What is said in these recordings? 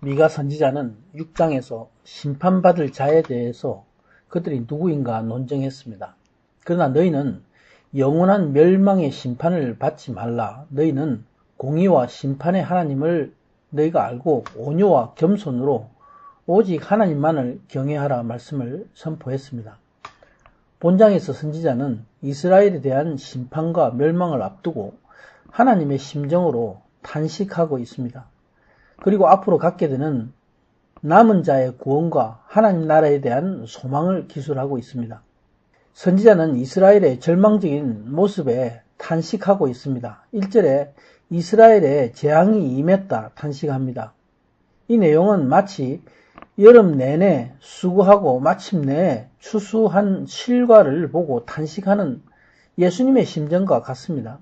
미가 선지자는 6장에서 심판받을 자에 대해서 그들이 누구인가 논쟁했습니다. 그러나 너희는 영원한 멸망의 심판을 받지 말라. 너희는 공의와 심판의 하나님을 너희가 알고 온유와 겸손으로 오직 하나님만을 경외하라 말씀을 선포했습니다. 본장에서 선지자는 이스라엘에 대한 심판과 멸망을 앞두고 하나님의 심정으로 탄식하고 있습니다. 그리고 앞으로 갖게 되는 남은 자의 구원과 하나님 나라에 대한 소망을 기술하고 있습니다. 선지자는 이스라엘의 절망적인 모습에 탄식하고 있습니다. 1절에 이스라엘에 재앙이 임했다 탄식합니다. 이 내용은 마치 여름 내내 수고하고 마침내 추수한 실과를 보고 탄식하는 예수님의 심정과 같습니다.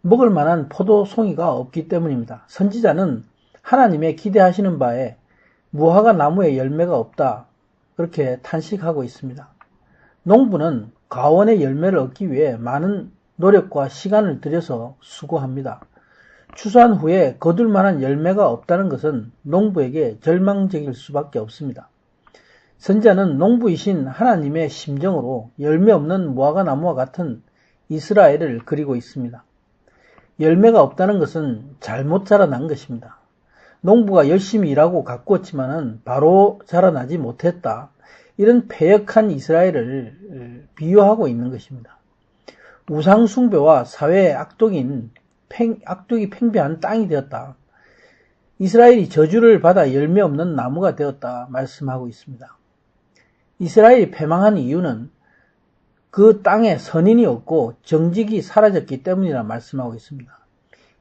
먹을 만한 포도송이가 없기 때문입니다. 선지자는 하나님의 기대하시는 바에 무화과 나무에 열매가 없다. 그렇게 탄식하고 있습니다. 농부는 가원의 열매를 얻기 위해 많은 노력과 시간을 들여서 수고합니다. 추수한 후에 거둘 만한 열매가 없다는 것은 농부에게 절망적일 수밖에 없습니다. 선자는 농부이신 하나님의 심정으로 열매 없는 무화과 나무와 같은 이스라엘을 그리고 있습니다. 열매가 없다는 것은 잘못 자라난 것입니다. 농부가 열심히 일하고 가꾸었지만은 바로 자라나지 못했다. 이런 폐역한 이스라엘을 비유하고 있는 것입니다. 우상숭배와 사회의 악독인 팽, 악독이 팽배한 땅이 되었다. 이스라엘이 저주를 받아 열매 없는 나무가 되었다 말씀하고 있습니다. 이스라엘이 패망한 이유는 그 땅에 선인이 없고 정직이 사라졌기 때문이라 말씀하고 있습니다.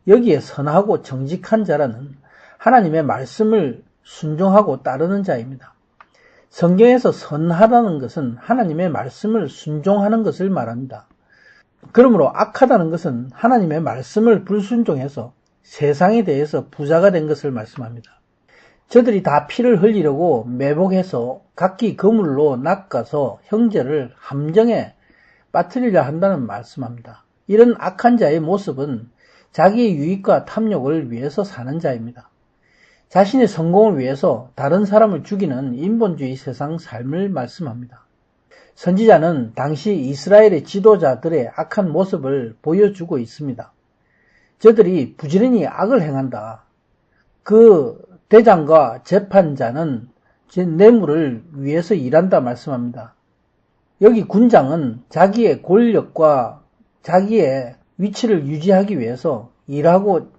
여기에 선하고 정직한 자라는 하나님의 말씀을 순종하고 따르는 자입니다. 성경에서 선하다는 것은 하나님의 말씀을 순종하는 것을 말합니다. 그러므로 악하다는 것은 하나님의 말씀을 불순종해서 세상에 대해서 부자가 된 것을 말씀합니다. 저들이 다 피를 흘리려고 매복해서 각기 거물로 낚아서 형제를 함정에 빠뜨리려 한다는 말씀합니다. 이런 악한 자의 모습은 자기의 유익과 탐욕을 위해서 사는 자입니다. 자신의 성공을 위해서 다른 사람을 죽이는 인본주의 세상 삶을 말씀합니다. 선지자는 당시 이스라엘의 지도자들의 악한 모습을 보여주고 있습니다. 저들이 부지런히 악을 행한다. 그 대장과 재판자는 제 뇌물을 위해서 일한다 말씀합니다. 여기 군장은 자기의 권력과 자기의 위치를 유지하기 위해서 일하고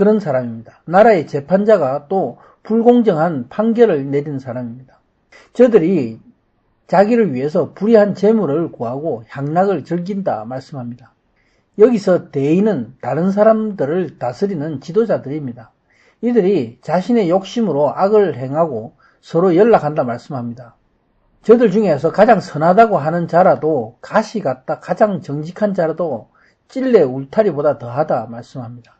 그런 사람입니다. 나라의 재판자가 또 불공정한 판결을 내리는 사람입니다. 저들이 자기를 위해서 불의한 재물을 구하고 향락을 즐긴다 말씀합니다. 여기서 대인은 다른 사람들을 다스리는 지도자들입니다. 이들이 자신의 욕심으로 악을 행하고 서로 연락한다 말씀합니다. 저들 중에서 가장 선하다고 하는 자라도 가시 같다 가장 정직한 자라도 찔레 울타리보다 더하다 말씀합니다.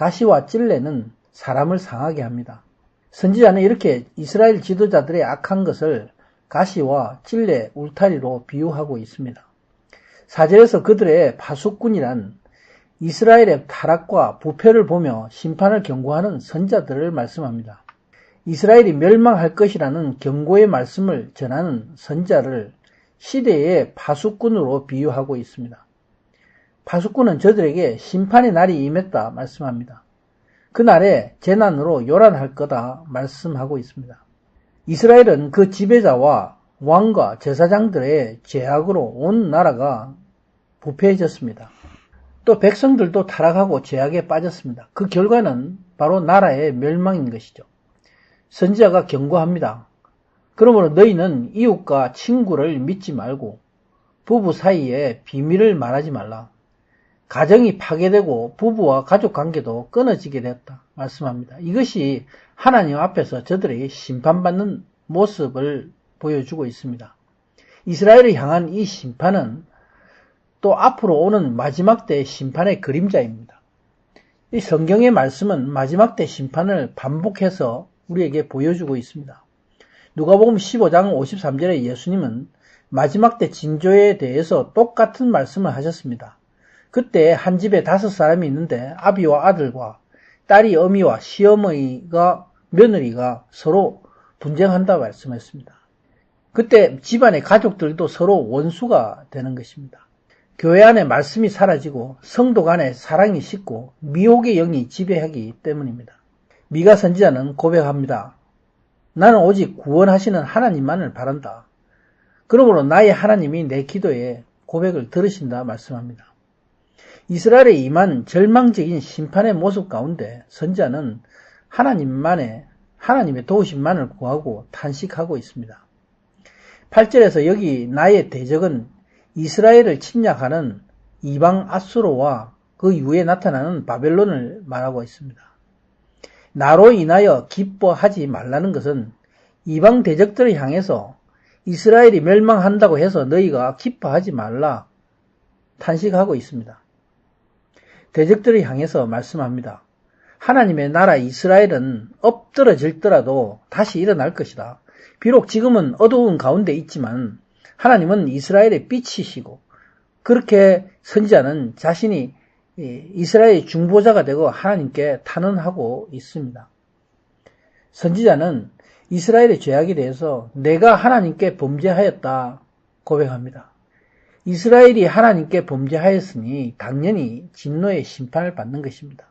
가시와 찔레는 사람을 상하게 합니다. 선지자는 이렇게 이스라엘 지도자들의 악한 것을 가시와 찔레, 울타리로 비유하고 있습니다. 사절에서 그들의 파수꾼이란 이스라엘의 타락과 부패를 보며 심판을 경고하는 선자들을 말씀합니다. 이스라엘이 멸망할 것이라는 경고의 말씀을 전하는 선자를 시대의 파수꾼으로 비유하고 있습니다. 파수꾼은 저들에게 심판의 날이 임했다 말씀합니다. 그날에 재난으로 요란할 거다 말씀하고 있습니다. 이스라엘은 그 지배자와 왕과 제사장들의 제약으로 온 나라가 부패해졌습니다. 또 백성들도 타락하고 제약에 빠졌습니다. 그 결과는 바로 나라의 멸망인 것이죠. 선지자가 경고합니다. 그러므로 너희는 이웃과 친구를 믿지 말고 부부 사이에 비밀을 말하지 말라. 가정이 파괴되고 부부와 가족 관계도 끊어지게 되었다. 말씀합니다. 이것이 하나님 앞에서 저들에게 심판받는 모습을 보여주고 있습니다. 이스라엘을 향한 이 심판은 또 앞으로 오는 마지막 때의 심판의 그림자입니다. 이 성경의 말씀은 마지막 때 심판을 반복해서 우리에게 보여주고 있습니다. 누가복음 15장 53절에 예수님은 마지막 때 징조에 대해서 똑같은 말씀을 하셨습니다. 그때 한 집에 다섯 사람이 있는데 아비와 아들과 딸이 어미와 시어머니가 며느리가 서로 분쟁한다 말씀했습니다. 그때 집안의 가족들도 서로 원수가 되는 것입니다. 교회 안에 말씀이 사라지고 성도 간에 사랑이 식고 미혹의 영이 지배하기 때문입니다. 미가 선지자는 고백합니다. 나는 오직 구원하시는 하나님만을 바란다. 그러므로 나의 하나님이 내 기도에 고백을 들으신다 말씀합니다. 이스라엘에 임한 절망적인 심판의 모습 가운데 선자는 하나님만의 하나님의 도우심만을 구하고 탄식하고 있습니다. 8절에서 여기 나의 대적은 이스라엘을 침략하는 이방 아수로와 그 이후에 나타나는 바벨론을 말하고 있습니다. 나로 인하여 기뻐하지 말라는 것은 이방 대적들을 향해서 이스라엘이 멸망한다고 해서 너희가 기뻐하지 말라 탄식하고 있습니다. 대적들을 향해서 말씀합니다. 하나님의 나라 이스라엘은 엎드러질더라도 다시 일어날 것이다. 비록 지금은 어두운 가운데 있지만 하나님은 이스라엘의 빛이시고 그렇게 선지자는 자신이 이스라엘의 중보자가 되고 하나님께 탄원하고 있습니다. 선지자는 이스라엘의 죄악에 대해서 내가 하나님께 범죄하였다 고백합니다. 이스라엘이 하나님께 범죄하였으니 당연히 진노의 심판을 받는 것입니다.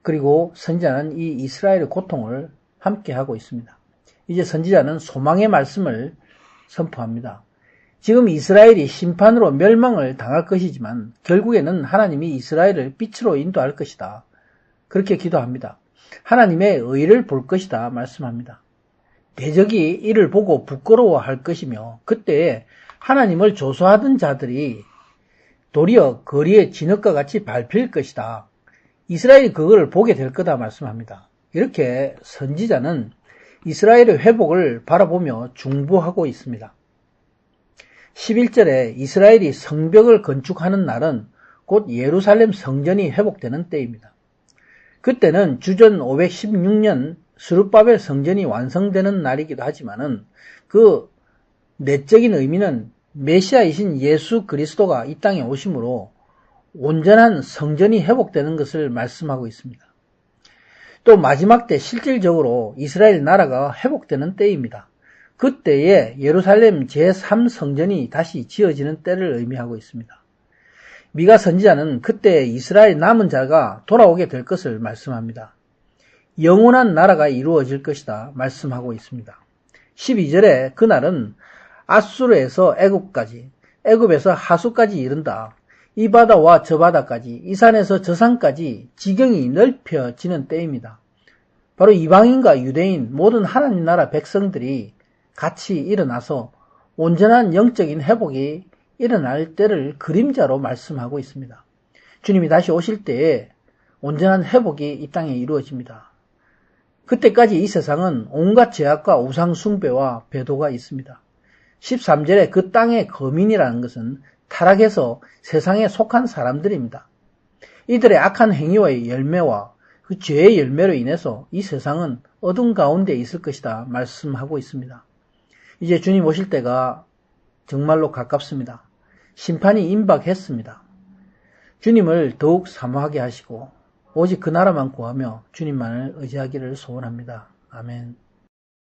그리고 선지자는 이 이스라엘의 고통을 함께 하고 있습니다. 이제 선지자는 소망의 말씀을 선포합니다. 지금 이스라엘이 심판으로 멸망을 당할 것이지만 결국에는 하나님이 이스라엘을 빛으로 인도할 것이다. 그렇게 기도합니다. 하나님의 의를 볼 것이다 말씀합니다. 대적이 이를 보고 부끄러워할 것이며 그때 하나님을 조소하던 자들이 도리어 거리에 진흙과 같이 밟힐 것이다. 이스라엘이 그걸 보게 될 거다 말씀합니다. 이렇게 선지자는 이스라엘의 회복을 바라보며 중보하고 있습니다. 11절에 이스라엘이 성벽을 건축하는 날은 곧 예루살렘 성전이 회복되는 때입니다. 그때는 주전 516년 스룹바벨 성전이 완성되는 날이기도 하지만은 그 내적인 의미는 메시아이신 예수 그리스도가 이 땅에 오심으로 온전한 성전이 회복되는 것을 말씀하고 있습니다. 또 마지막 때 실질적으로 이스라엘 나라가 회복되는 때입니다. 그때에 예루살렘 제3성전이 다시 지어지는 때를 의미하고 있습니다. 미가 선지자는 그때 이스라엘 남은 자가 돌아오게 될 것을 말씀합니다. 영원한 나라가 이루어질 것이다 말씀하고 있습니다. 12절에 그날은 아수르에서 애굽까지, 애굽에서 하수까지 이른다. 이 바다와 저 바다까지, 이 산에서 저 산까지 지경이 넓혀지는 때입니다. 바로 이방인과 유대인 모든 하나님 나라 백성들이 같이 일어나서 온전한 영적인 회복이 일어날 때를 그림자로 말씀하고 있습니다. 주님이 다시 오실 때에 온전한 회복이 이 땅에 이루어집니다. 그때까지 이 세상은 온갖 죄악과 우상 숭배와 배도가 있습니다. 13절에 그 땅의 거민이라는 것은 타락해서 세상에 속한 사람들입니다. 이들의 악한 행위와의 열매와 그 죄의 열매로 인해서 이 세상은 어둠 가운데 있을 것이다 말씀하고 있습니다. 이제 주님 오실 때가 정말로 가깝습니다. 심판이 임박했습니다. 주님을 더욱 사모하게 하시고 오직 그 나라만 구하며 주님만을 의지하기를 소원합니다. 아멘.